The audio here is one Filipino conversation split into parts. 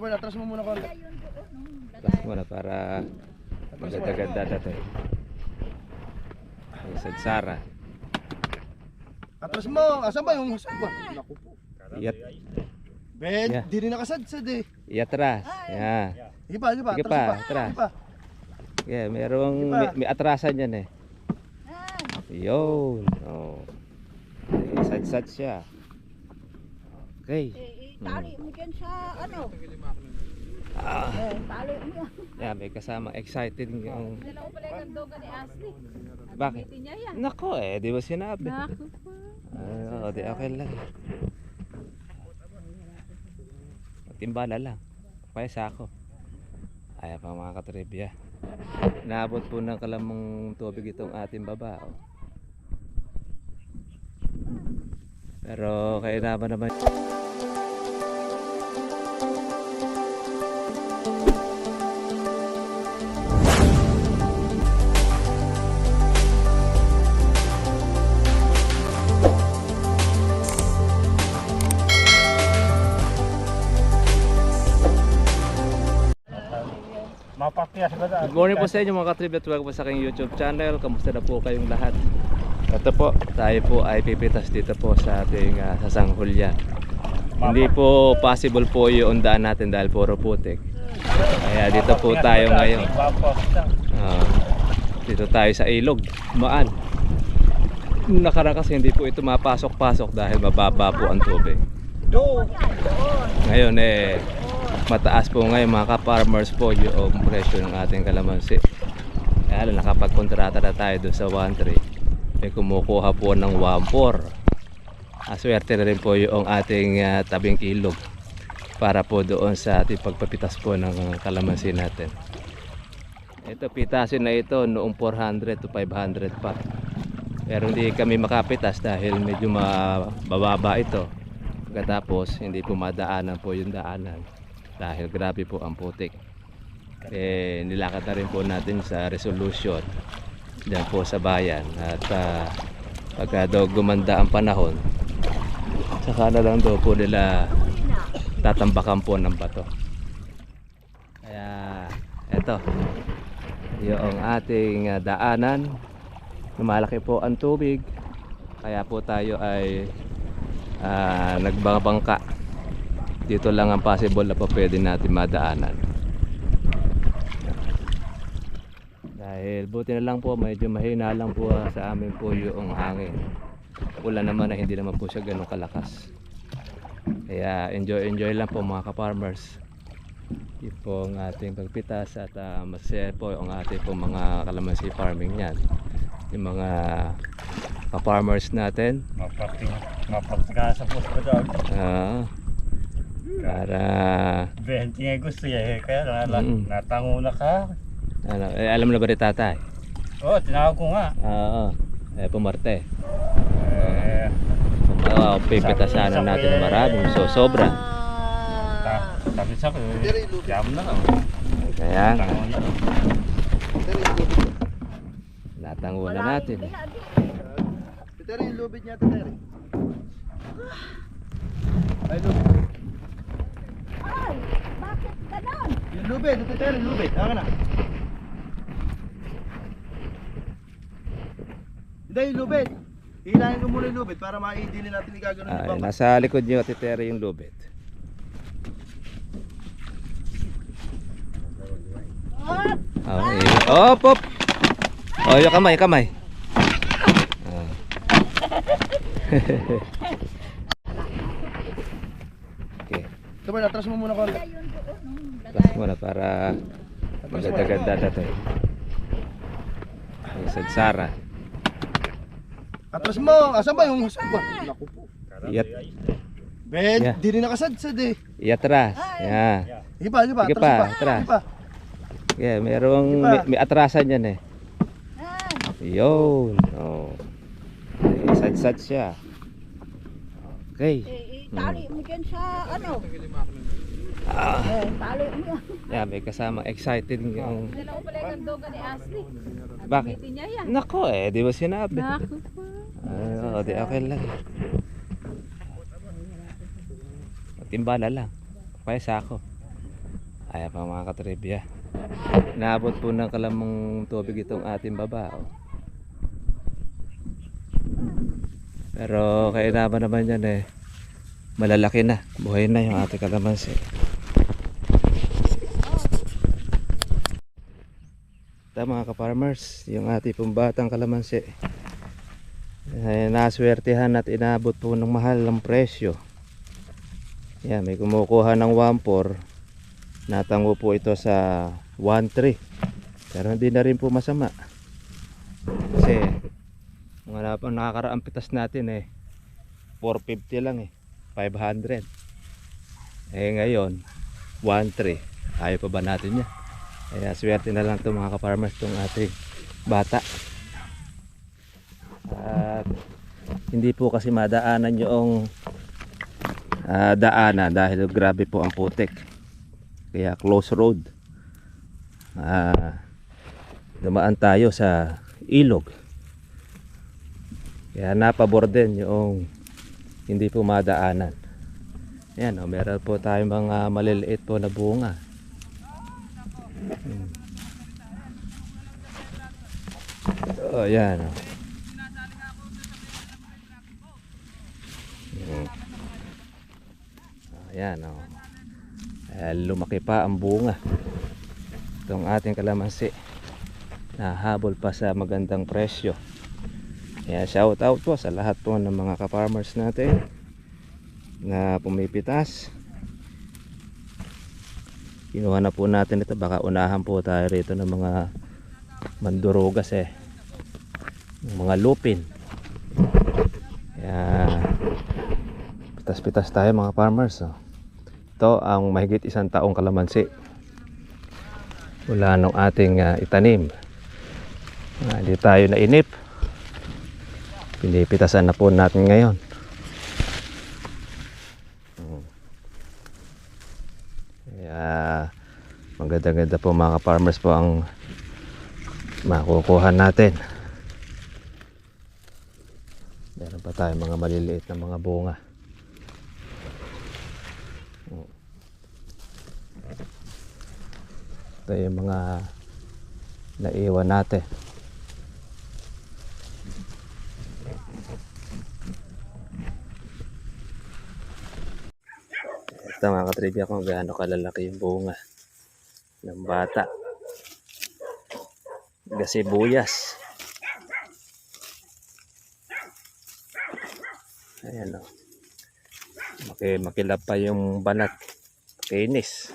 Tumay, atras mo muna konti. Plus mo na para maganda-ganda dito. Yung Sadsara. Atras mo. Asan ba yung hasad ba? Naku po. Iyat, Ben, Yeah. di rin nakasadsad eh. iatras. Yan. Sige pa, sige pa. Sige atras pa, atras. Sige pa. Yeah, merong may, may atrasan yan eh. Yun. Oh. Eh, Sad-sad siya. Okay. Tali mo dyan sa ano. Ah, Eh, tali mo. yeah, may kasama excited yung... Dala ko pala yung gandoga ni Ashley. Bakit? Niya yan. Nako eh, di ba sinabi? Naku po. Ah, Oo, di okay lang. Timbala lang. Kaya sa ako. Ayaw pa mga katribya. Naabot po ng kalamang tubig itong ating baba. oh. Pero kaya naman Good morning po sa inyo mga katribya at welcome po sa aking YouTube channel. Kamusta na po kayong lahat? Ito po, tayo po ay pipitas dito po sa ating uh, sasanghulyan. Hindi po possible po yung daan natin dahil puro putik. Kaya dito po tayo ngayon. Ah, dito tayo sa ilog, maan. Nakaraan kasi hindi po ito mapasok-pasok dahil mababa po ang tubig. Ngayon eh, mataas po ngayon mga ka-farmers po yung presyo ng ating kalamansi. Kaya nakapagkontrata na tayo doon sa 1.3. May kumukuha po ng 1.4. Aswerte na rin po yung ating ah, tabing ilog para po doon sa ating pagpapitas po ng kalamansi natin. Ito pitasin na ito noong 400 to 500 pa. Pero hindi kami makapitas dahil medyo mababa ito. Pagkatapos hindi po madaanan po yung daanan dahil grabe po ang putik. Eh, nilakad na rin po natin sa resolution dyan po sa bayan. At uh, pagka daw gumanda ang panahon saka na lang daw po nila tatambakan po ng bato. Kaya eto yung ating ah, daanan lumalaki po ang tubig. Kaya po tayo ay ah, nagbabangka dito lang ang possible na pa pwede natin madaanan. Dahil buti na lang po medyo mahina lang po sa amin po yung hangin. Wala naman na hindi naman po siya ganun kalakas. Kaya enjoy enjoy lang po mga ka-farmers. Po ang ating pagpitas at uh, masaya po ang ating po mga kalamansi farming yan yung mga ka-farmers natin. Mapagkasa po sa dog. ah, para 20 nga gusto niya eh. Kaya na, Mm. natango na ka. ano, eh, alam na ba ni tatay? Oo, oh, tinawag ko nga. Oo, eh pumarte. Eh, Oo, pipitasan na natin ng marami. So, sobra. ta, sabi sa ko, jam na ka. Kaya, Tango na. Teri, yung lubid. natanguan na natin. Teri, yung lubid niya, Teri. Ay, lubid. Ganon? Yung lubid, ito Teri, lubid. Hanga na. Hindi, yung lubid. Hilahin ko muna yung lubid para maidili natin igagano yung Ay, bangka. nasa likod niyo, Titere, yung lubid. Oh, Okay. Op, op! Oh, yung kamay, kamay. Ah. okay. Tumay, atras mo muna konti. Plus mo na para maganda-ganda dito. Yung Sadsara. Atras mo. Asan ba yung hasad ba? Naku po. Iyat, Ben, Yeah. di rin nakasadsad eh. iatras. Yan. Sige pa, sige pa. Sige atras pa, atras. Sige pa. Yeah, merong may, may atrasan yan eh. Yun. Oh. Eh, Sad-sad siya. Okay. Tali mo dyan sa ano. Ah, Eh, tali mo. yeah, may kasama excited yung... Dala ko pala yung gandoga ni Ashley. Bakit? Niya yan. Nako eh, di ba sinabi? Naku po. Oo, di okay lang. Timbala lang. Kaya sa ako. Ayan pa mga katribya. Naabot po ng kalamang tubig itong ating baba. Oh. Pero kainaman naman yan eh. Malalaki na. Buhay na yung ating kalamansi. Ito mga ka-farmers, yung ating pong batang kalamansi. Eh, naswertihan at inabot po ng mahal ng presyo. Yan, may kumukuha ng 1.4. Natango po ito sa 1.3. Pero hindi na rin po masama. Kasi, mga nakakaraang pitas natin eh. 450 lang eh. 500. Eh ngayon, 1.3. Ayaw pa ba natin yan? Kaya swerte na lang to mga ka-farmers itong ating bata. At hindi po kasi madaanan yung ah, daanan dahil grabe po ang putik. Kaya close road. Ah, dumaan tayo sa ilog. Kaya napabor din yung hindi po madaanan. Yan, oh, meron po tayong mga maliliit po na bunga. Hmm. Oh, yan. Oh. Hmm. Ayan, oh. Ayan, lumaki pa ang bunga. Itong ating kalamansi. Nahabol pa sa magandang presyo. Kaya shout out po sa lahat po ng mga ka-farmers natin na pumipitas. Kinuha na po natin ito. Baka unahan po tayo rito ng mga mandurugas eh. Ng mga lupin. Kaya pitas-pitas tayo mga farmers. Oh. Ito ang mahigit isang taong kalamansi. Wala nung ating ah, itanim. Ah, Hindi tayo nainip. Pinipitasan na po natin ngayon. Mm. Kaya maganda-ganda po mga farmers po ang makukuha natin. Meron pa tayo mga maliliit na mga bunga. Mm. Ito yung mga naiwan natin. Ito mga katribya kung gaano kalalaki yung bunga ng bata. Gasibuyas. Ayan o. Maki, makilap pa yung banat. Kinis.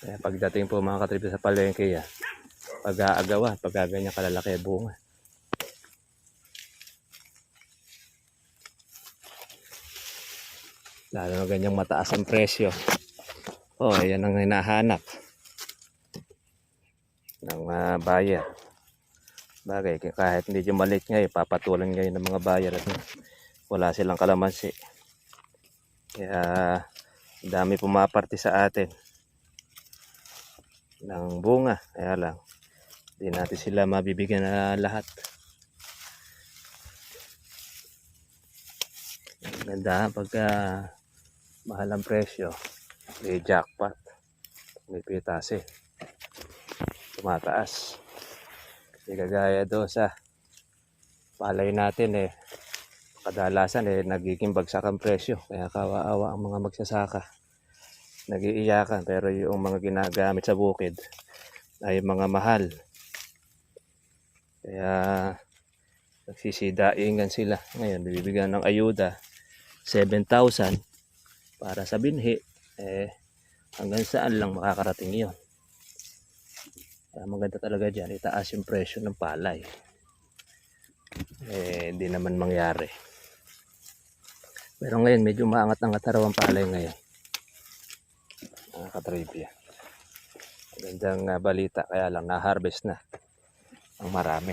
Kaya pagdating po mga katribya sa palengke yan, pag-aagawan, pag ganyan kalalaki bunga. Lalo na ganyang mataas ang presyo. Oh, ayan ang hinahanap ng mga buyer. Bagay, kahit medyo maliit ngayon, papatulan ngayon ng mga buyer at wala silang kalamansi. Kaya, dami pumaparte sa atin ng bunga. Kaya lang, hindi natin sila mabibigyan na lahat. Ganda pagka mahal ang presyo. May jackpot. May pitas eh. Tumataas. Kasi kagaya do sa palay natin eh. Kadalasan eh nagiging bagsak ang presyo. Kaya kawaawa ang mga magsasaka. Nagiiyakan pero yung mga ginagamit sa bukid ay mga mahal. Kaya nagsisidaingan sila. Ngayon, bibigyan ng ayuda 7,000 para sa binhi. Eh, hanggang saan lang makakarating yun. Kaya maganda talaga dyan, itaas yung presyo ng palay. Eh, hindi naman mangyari. Pero ngayon, medyo raw ang palay ngayon. Mga katribya. Magandang ah, balita, kaya lang na-harvest na ang marami.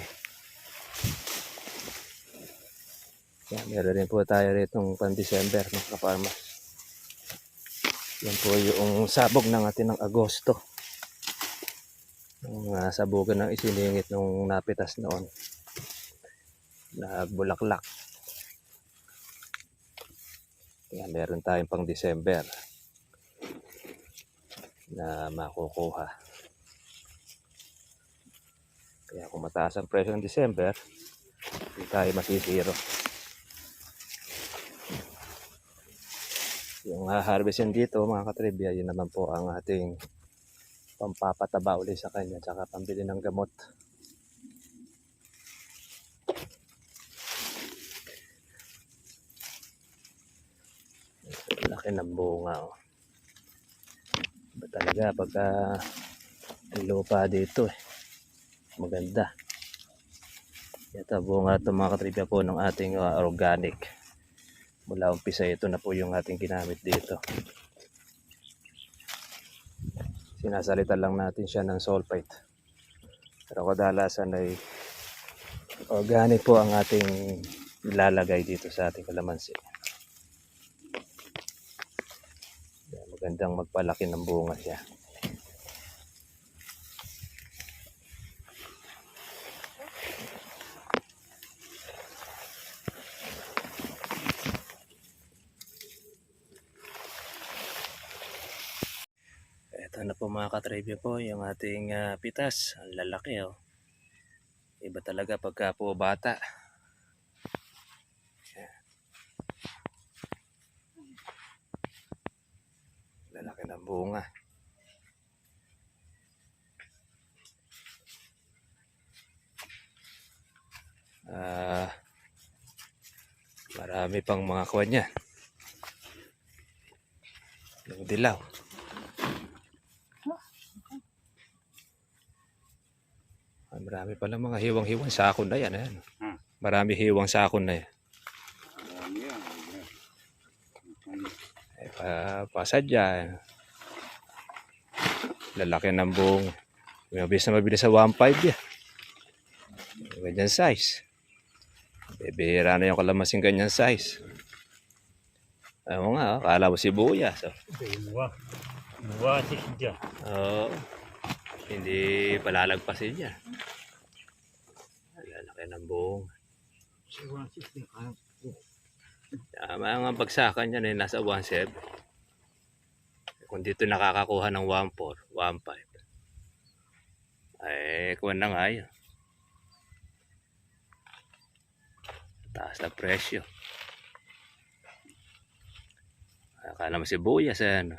Yan, meron rin po tayo rito pang December, mga kaparmas. Yan po yung sabog ng atin ng Agosto. Yung uh, sabugan ng isiningit nung napitas noon. Nagbulaklak. Yan, meron tayong pang December. na makukuha. Kaya kung mataas ang presyo ng December, hindi tayo masisiro. Yung haharvestin dito mga katribya, yun naman po ang ating pampapataba uli sa kanya tsaka pambili ng gamot. Laki ng bunga. Oh. Iba talaga pagka lupa dito eh. Maganda. Ito bunga ito mga katribya po ng ating uh, organic. Mula umpisa ito na po yung ating ginamit dito. Sinasalitan lang natin siya ng sulfite. Pero kadalasan ay organic po ang ating ilalagay dito sa ating kalamansi. Magandang magpalaki ng bunga siya. Ito na po yung ating ah, pitas. Ang lalaki oh. Iba talaga pagka po bata. Lalaki ng bunga. Ah, marami pang mga kuwan niya. Yung dilaw. Ah, marami pala mga hiwang-hiwang sakon na yan. Ayan. Hmm. Marami hiwang sakon na yan. Eh, pa, pasadya. Lalaki ng buong. Mabilis na mabilis sa 1.5 yan. Ganyan size. Bibihira na yung kalamasing ganyan size. Ayaw nga, oh, kala mo sibuyas. Oh. Buwa. Buwa si Sidya. Oo. hindi palalagpasin niya. Lalaki ng buong. Buwa si Sidya. Tama ang bagsakan niya eh, nasa 1.7. Kung dito nakakakuha ng 1.4, 1.5. Eh, kuha na nga yun. Taas na presyo. Akala mo sibuyas eh, ano.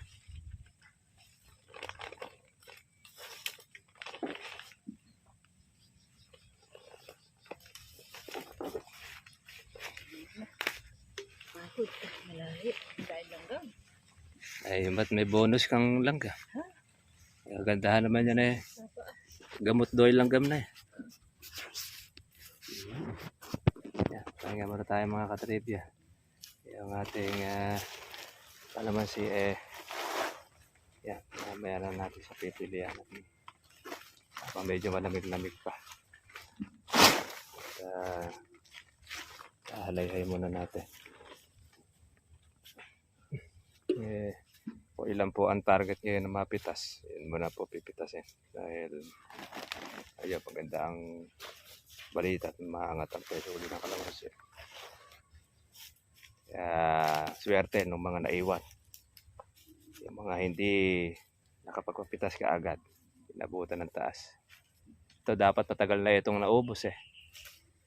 Bakit? Malayo. Dahil lang gang. Ay, ba't may bonus kang langga? Kagandahan naman yan eh. Gamot doy langgam na eh. Yan, pahinga muna tayo mga katribya. Yung ating uh, kalamansi eh. Yan, mamaya na natin sa pipilian natin. Habang medyo malamig-lamig pa. At, uh, hahalay-hay muna natin. Eh, o ilan po ang target ngayon na mapitas. Yun muna po pipitasin. Dahil ayun, maganda ang balita at maangat ang presyo uli ng kalamansi. Kaya swerte ng mga naiwan. Yung mga hindi nakapagpapitas ka agad. Inabutan ng taas. Ito dapat matagal na itong naubos eh.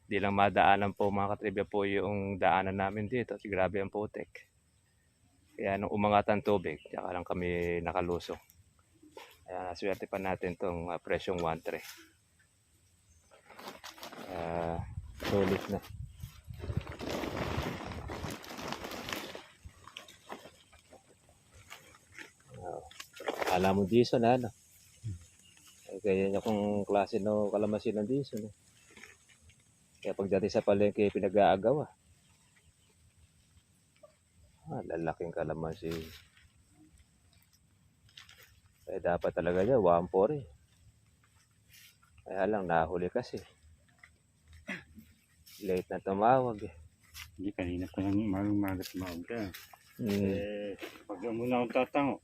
Di lang madaanan po mga katribya po yung daanan namin dito. Grabe ang putek. Kaya nung umangat ang tubig, tsaka lang kami nakalusong. Kaya swerte pa natin itong uh, presyong 1.3. Uh, sulit na. Uh, alam mo diesel na ano? Eh, Kaya niya kung klase no kalamansi ng diesel. Eh. Kaya pagdating sa palengke, pinag-aagawa. Ah, kalamansi. Eh, dapat talaga niya, 1.4 eh. Kaya lang, nahuli kasi. Late na tumawag eh. Hindi kanina ko lang malumaga tumawag ka. Mm. Eh, pag muna akong tatango.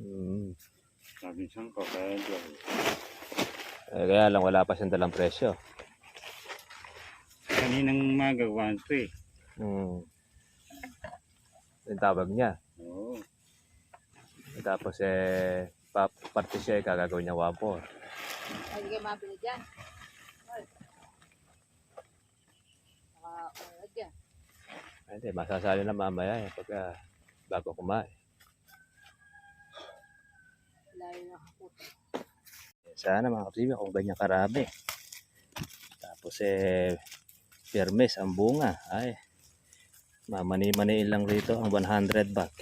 Mm. Sabi siyang ko, kaya diyan. Eh, kaya lang, wala pa siyang dalang presyo. Kaninang umaga, 1-3. Mm. Yung tawag niya. Oo. Yung Tapos eh, pa, parte siya eh, gagawin niya 1.4. Ay, hindi kayo mabili dyan. Ay. Naka, dyan. Ay, Hindi, masasali na mamaya eh, pagka bago kumain. Layo na kaputo. Sana mga kapatid kung ganyan karami. Tapos eh, firmes ang bunga. Ay, mamani-maniin lang rito ang 100 bag.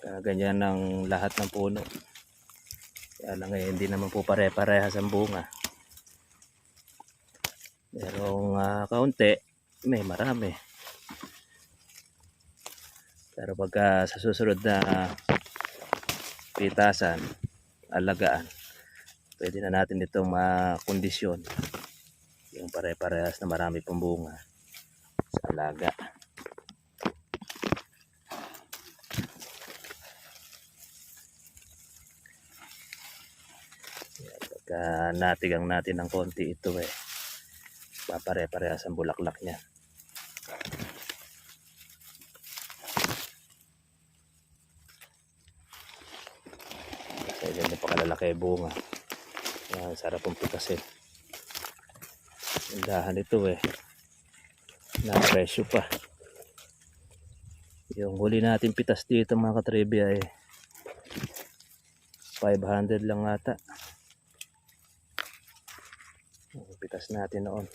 Kaya ganyan ng lahat ng puno. Kaya lang eh, hindi naman po pare-parehas ang bunga. Merong ah, kaunti, may marami. Pero pagka sa susunod na pitasan, alagaan, pwede na natin itong makondisyon. Yung pare-parehas na marami pong bunga sa alaga. Yan, Pagka natigang natin ng konti ito eh, papare-parehas ang bulaklak niya. Kasi ganyan pa kalalaki bunga. Yan, sarap pong pitasin. Indahan ito eh. Na presyo pa. Yung huli natin pitas dito mga katribya eh. 500 lang ata. Pitas natin noon.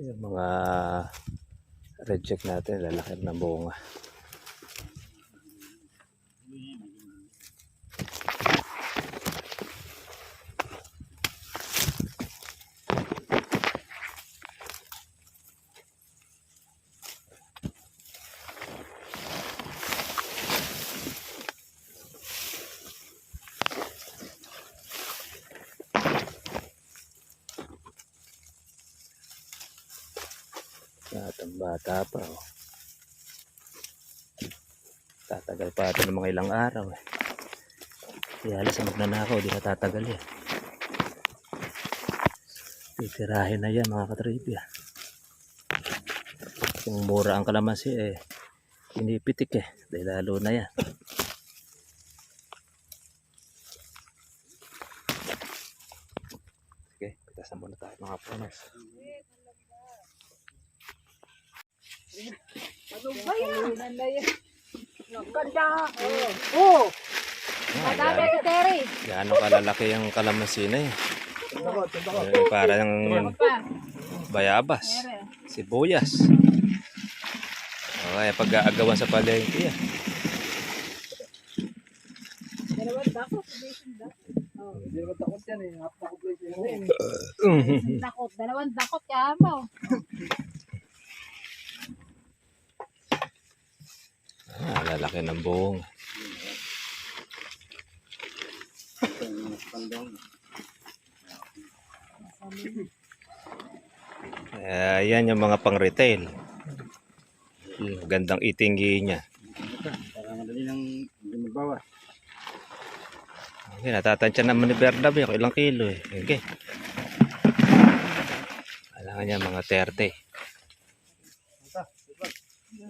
Yung mga reject natin, lalaki ng bunga. At ang bata pa oh. Tatagal pa ito ng mga ilang araw eh. Kaya alas sa magnanakaw, di na tatagal yan. Titirahin na yan mga katribya. Kung mura ang kalamansi eh, pinipitik eh. Dahil lalo na yan. Sige, pitasan muna tayo mga punos. Ano ba yan? Ano yan? Ganda. Oo. Oh. Madami ito, Terry. Gaano kalalaki yung kalamansi na eh. Tundakot. Eh, parang pa? bayabas, sibuyas. Okay, pag-aagawan sa palengke yan. Dalawang dakot. Yan eh. Yan. Dakot. Dalawang dakot kaya mo. Ah, lalaki ng buong. Eh, yan yung mga pang retail. Yung gandang itinggi niya. Para madali lang hindi magbawas. Okay, natatansya naman ni Bernab eh. Ilang kilo eh. Okay. Kailangan niya mga 30.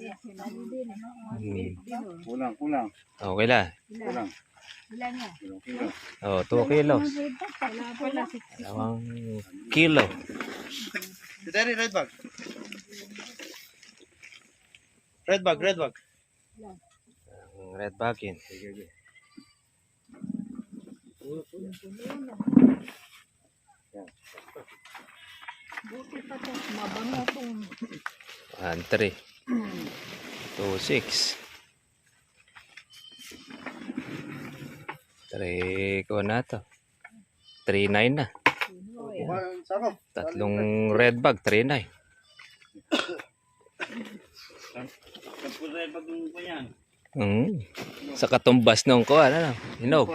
Hmm. Kulang, kulang, Okay lang. kulang. Ilan niya? Kulang, kulang. Oh, 2 kilos. Dalawang kilo. Si Terry, red bag. Red bag, red bag. Ang red bagin. Buti pa ito. Mabango itong 1, 3. 2, 6. 3 ko na to. 3, 9 na. Tatlong red bag, 3, 9. Tapos na yung bagong pa yan. Mm. Sa katumbas nung ko, ano, hinog.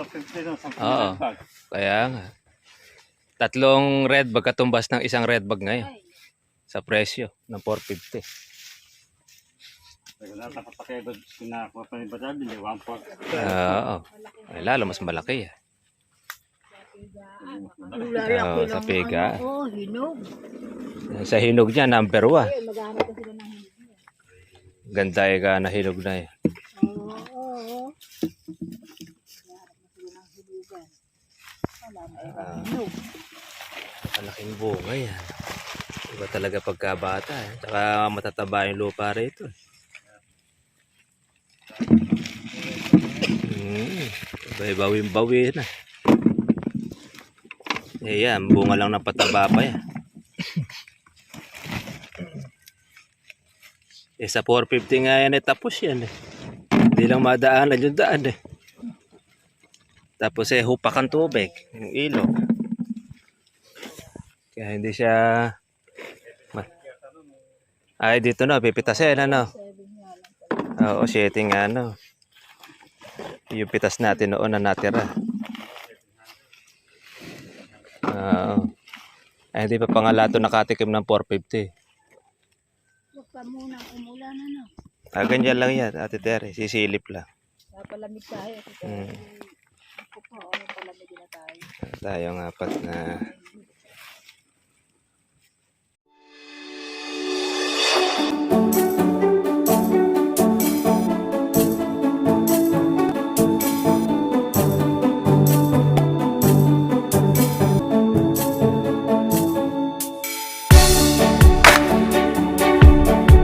Oo. bag. Kaya nga. Tatlong red bag katumbas ng isang red bag ngayon. Sa presyo ng 450. Oo. Ay, lalo mas malaki. ah. Oo, sa pega. Oh, hinog. Sa hinog niya, number one. Eh, maghanap ka sila ng hinog. Ganda eh ka na hinog na eh. Oo, oo, oo. Ah, malaking bunga yan. Iba talaga pagkabata eh. Tsaka matataba yung lupa rito. eh. Hmm, bawi-bawi na. Eh yan, bunga lang ng pataba pa yan. Eh sa 450 nga yan eh, tapos yan eh. Hindi lang madaanan yung daan eh. Tapos eh, hupak ang tubig, yung ilog. Kaya hindi siya... Ay, dito na, pipitasin, ano? Oo, setting ano. Yung pitas natin noon na natira. Oo. Ay, hindi pa pangalato nakatikim ng 450. Huwag ka muna umulan, ano. Ah, ganyan lang yan, Ate Tere. Sisilip lang. Napalamig tayo. Ito, Hmm. Ako pa, oh, palamig na tayo. Tayong apat na